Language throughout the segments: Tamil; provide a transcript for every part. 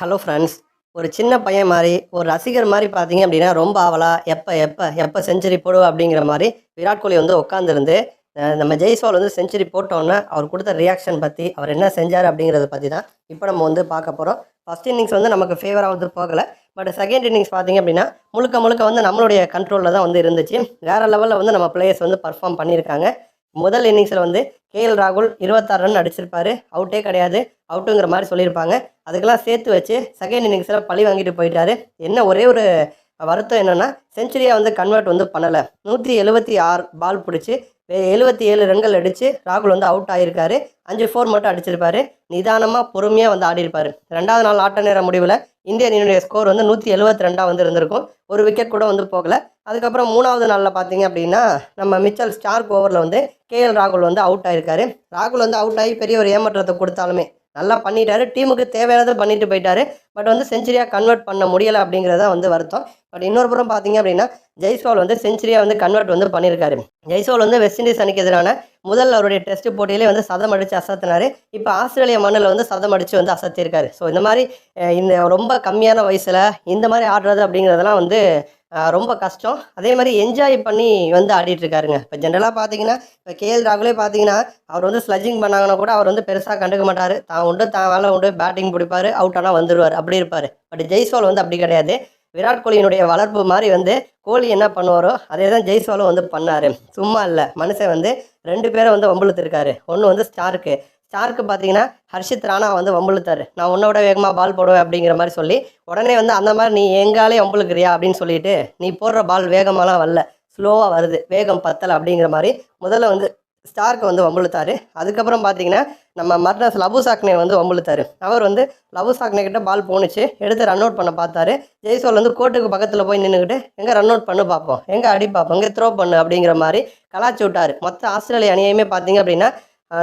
ஹலோ ஃப்ரெண்ட்ஸ் ஒரு சின்ன பையன் மாதிரி ஒரு ரசிகர் மாதிரி பார்த்தீங்க அப்படின்னா ரொம்ப ஆவலா எப்போ எப்போ எப்போ செஞ்சுரி போடுவா அப்படிங்கிற மாதிரி விராட் கோலி வந்து உட்காந்துருந்து நம்ம ஜெய்ஸ்வால் வந்து செஞ்சுரி போட்டோன்னே அவர் கொடுத்த ரியாக்ஷன் பற்றி அவர் என்ன செஞ்சார் அப்படிங்கிறத பற்றி தான் இப்போ நம்ம வந்து பார்க்க போகிறோம் ஃபஸ்ட் இன்னிங்ஸ் வந்து நமக்கு ஃபேவராக வந்து போகலை. பட் செகண்ட் இன்னிங்ஸ் பார்த்தீங்க அப்படின்னா முழுக்க முழுக்க வந்து நம்மளுடைய கண்ட்ரோலில் தான் வந்து இருந்துச்சு. வேறு லெவலில் வந்து நம்ம பிளேயர்ஸ் வந்து பர்ஃபார்ம் பண்ணியிருக்காங்க. முதல் இன்னிங்ஸில் வந்து கேஎல் ராகுல் இருபத்தாறு ரன் அடிச்சிருப்பாரு. அவுட்டே கிடையாது. அவுட்டுங்கிற மாதிரி சொல்லியிருப்பாங்க. அதுக்கெல்லாம் சேர்த்து வச்சு செகண்ட் இன்னிங்ஸில் பழி வாங்கிட்டு போயிட்டாரு. என்ன ஒரே ஒரு வருத்தம் என்னென்னா செஞ்சுரியாக வந்து கன்வெர்ட் வந்து பண்ணலை. நூற்றி எழுபத்தி ஆறு பால் பிடிச்சி எழுபத்தி ஏழு ரன்கள் அடித்து ராகுல் வந்து அவுட் ஆகியிருக்காரு அஞ்சு ஃபோர் மட்டும் அடிச்சிருப்பாரு. நிதானமாக பொறுமையாக வந்து ஆடியிருப்பார். ரெண்டாவது நாள் ஆட்ட நேர முடிவில் இந்திய அணியினுடைய ஸ்கோர் வந்து நூற்றி எழுபத்தி ரெண்டாக வந்து இருந்திருக்கும். ஒரு விக்கெட் கூட வந்து போகல. அதுக்கப்புறம் மூணாவது நாளில் பார்த்தீங்க அப்படின்னா நம்ம மிச்சல் ஸ்டார்க் ஓவரில் வந்து கேஎல் ராகுல் வந்து அவுட் ஆயிருக்காரு. ராகுல் வந்து அவுட் ஆகி பெரிய ஒரு ஏமாற்றத்தை கொடுத்தாலுமே நல்லா பண்ணிட்டாரு. டீமுக்கு தேவையானதை பண்ணிட்டு போயிட்டாரு. பட் வந்து செஞ்சுரியாக கன்வெர்ட் பண்ண முடியலை அப்படிங்கிறத வந்து வருத்தம். பட் இன்னொரு புறம் பார்த்தீங்க அப்படின்னா ஜெய்ஸ்வால் வந்து செஞ்சுரியாக வந்து கன்வெர்ட் வந்து பண்ணியிருக்காரு ஜெய்ஸ்வால் வந்து வெஸ்ட் இண்டீஸ் அணிக்கு எதிரான முதல் அவருடைய டெஸ்ட் போட்டியிலே வந்து சதம் அடித்து அசத்தினாரு. இப்போ ஆஸ்திரேலிய மண்ணில் வந்து சதம் அடித்து வந்து அசத்தியிருக்காரு ஸோ இந்த மாதிரி இந்த ரொம்ப கம்மியான வயசில் இந்த மாதிரி ஆடுறது அப்படிங்கிறதெல்லாம் வந்து ரொம்ப கஷ்டம். அதே மாதிரி என்ஜாய் பண்ணி வந்து ஆடிட்டு இருக்காருங்க இப்போ ஜென்ரலாக பார்த்தீங்கன்னா இப்போ கேஎல் ராகுலே பார்த்தீங்கன்னா அவர் வந்து ஸ்லஜிங் பண்ணாங்கன்னா கூட அவர் வந்து பெருசாக கண்டுக்க மாட்டார். தான் உண்டு தான் வேலை உண்டு பேட்டிங் பிடிப்பார் அவுட் ஆனால் வந்துடுவார் அப்படி இருப்பார். பட் ஜெய்ஸ்வால் வந்து அப்படி கிடையாது. விராட் கோலியினுடைய வளர்ப்பு மாதிரி வந்து கோலி என்ன பண்ணுவாரோ அதே தான் ஜெய்ஸ்வாலும் வந்து பண்ணார். சும்மா இல்லை. மனுஷன் வந்து ரெண்டு பேரை வந்து வம்புழுத்திருக்காரு. ஒன்று வந்து ஸ்டார்க்கு ஸ்டார்க்கு பார்த்தீங்கன்னா ஹர்ஷித் ராணா வந்து வம்புழுத்தாரு. நான் உன்னோட வேகமாக பால் போடுவேன் அப்படிங்கிற மாதிரி சொல்லி உடனே வந்து அந்த மாதிரி நீ எங்காலே வம்புழுக்கிறியா? அப்படின்னு சொல்லிட்டு நீ போடுற பால் வேகமாலாம் வரல. ஸ்லோவாக வருது. வேகம் பத்தலை அப்படிங்கிற மாதிரி முதல்ல வந்து ஸ்டார்க்கு வந்து வம்புழுத்தாரு. அதுக்கப்புறம் பார்த்தீங்கன்னா நம்ம மர்னஸ் லபு சாக்னே வந்து வம்புழுத்தாரு. அவர் வந்து லபு சாக்னே கிட்ட பால் போணுச்சு. எடுத்து ரன் அவுட் பண்ண பார்த்தாரு ஜெய்சோல் வந்து கோர்ட்டுக்கு பக்கத்தில் போய் நின்றுக்கிட்டு எங்கே ரன் அவுட் பண்ணு பார்ப்போம் எங்கே அடி பார்ப்போம் எங்கே த்ரோ பண்ணு அப்படிங்கிற மாதிரி கலாச்சி விட்டார். மொத்த ஆஸ்திரேலிய அணியுமே பார்த்தீங்க அப்படின்னா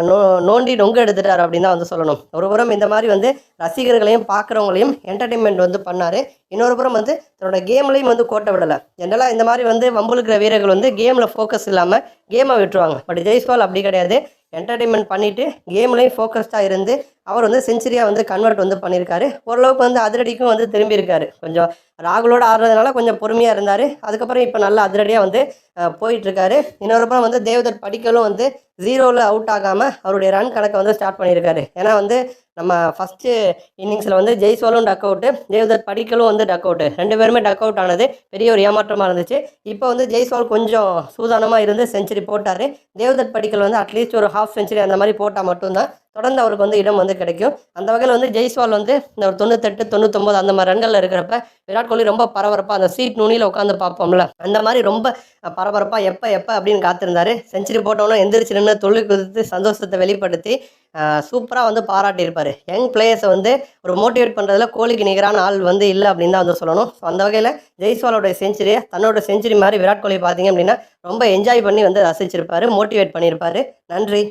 நோ நோண்டி நொங்கு எடுத்துட்டார் அப்படின்னு தான் வந்து சொல்லணும். ஒரு புறம் இந்த மாதிரி வந்து ரசிகர்களையும் பார்க்குறவங்களையும் என்டர்டெயின்மெண்ட் வந்து பண்ணார். இன்னொரு புறம் வந்து தன்னோட கேம்லையும் வந்து கோட்டை விடலை. ஜென்ரலாக இந்த மாதிரி வந்து வம்புழுக்கிற வீரர்கள் வந்து கேமில் ஃபோக்கஸ் இல்லாமல் கேமை விட்டுருவாங்க. பட் ஜெய்ஸ்வால் அப்படி கிடையாது. என்டர்டெயின்மெண்ட் பண்ணிவிட்டு கேம்லேயும் ஃபோக்கஸ்டாக இருந்து அவர் வந்து செஞ்சுரியாக வந்து கன்வெர்ட் வந்து பண்ணியிருக்காரு. ஓரளவுக்கு வந்து அதிரடிக்கும் வந்து திரும்பியிருக்காரு. கொஞ்சம் ராகுலோட ஆடுறதுனால கொஞ்சம் பொறுமையாக இருந்தார். அதுக்கப்புறம் இப்போ நல்லா அதிரடியாக வந்து போயிட்டுருக்காரு. இன்னொரு புறம் வந்து தேவதர் படிக்கலும் வந்து ஜீரோவில் அவுட் ஆகாமல் அவருடைய ரன் கணக்கை வந்து ஸ்டார்ட் பண்ணியிருக்காரு. ஏன்னா வந்து நம்ம ஃபஸ்ட்டு இன்னிங்ஸில் வந்து ஜெய்ஸ்வாலும் டக் அவுட்டு தேவதர் படிக்கலும் வந்து டக் அவுட்டு ரெண்டு பேருமே டக் அவுட் ஆனது பெரிய ஒரு ஏமாற்றமாக இருந்துச்சு. இப்போ வந்து ஜெய்ஸ்வால் கொஞ்சம் சூதானமாக இருந்து செஞ்சுரி போட்டார். தேவதர் படிக்கல் வந்து அட்லீஸ்ட் ஒரு ஹாஃப் செஞ்சுரி அந்த மாதிரி போட்டால் மட்டும்தான் தொடர்ந்து அவருக்கு வந்து இடம் வந்து கிடைக்கும். அந்த வகையில் வந்து ஜெய்ஸ்வால் வந்து இந்த ஒரு தொண்ணூத்தெட்டு தொண்ணூத்தொம்பது அந்த மாதிரி ரன்களில் இருக்கிறப்ப விராட் கோலி ரொம்ப பரபரப்பாக அந்த சீட் நுனியில் உட்காந்து பார்ப்போம்ல. அந்த மாதிரி ரொம்ப பரபரப்பாக எப்போ எப்போ அப்படின்னு காத்திருந்தாரு. செஞ்சுரி போட்டோன்னே எந்திரிச்சு நின்று தொழில் குதித்து சந்தோஷத்தை வெளிப்படுத்தி சூப்பராக வந்து பாராட்டியிருப்பார். யங் பிளேயர்ஸை வந்து ஒரு மோட்டிவேட் பண்ணுறதுல கோலிக்கு நிகரான ஆள் வந்து இல்லை அப்படின்னு தான் வந்து சொல்லணும். ஸோ அந்த வகையில் ஜெய்ஸ்வாலோட செஞ்சுரியை தன்னோட செஞ்சுரி மாதிரி விராட் கோலி பார்த்தீங்க அப்படின்னா ரொம்ப என்ஜாய் பண்ணி வந்து ரசிச்சிருப்பாரு மோட்டிவேட் பண்ணியிருப்பாரு. நன்றி.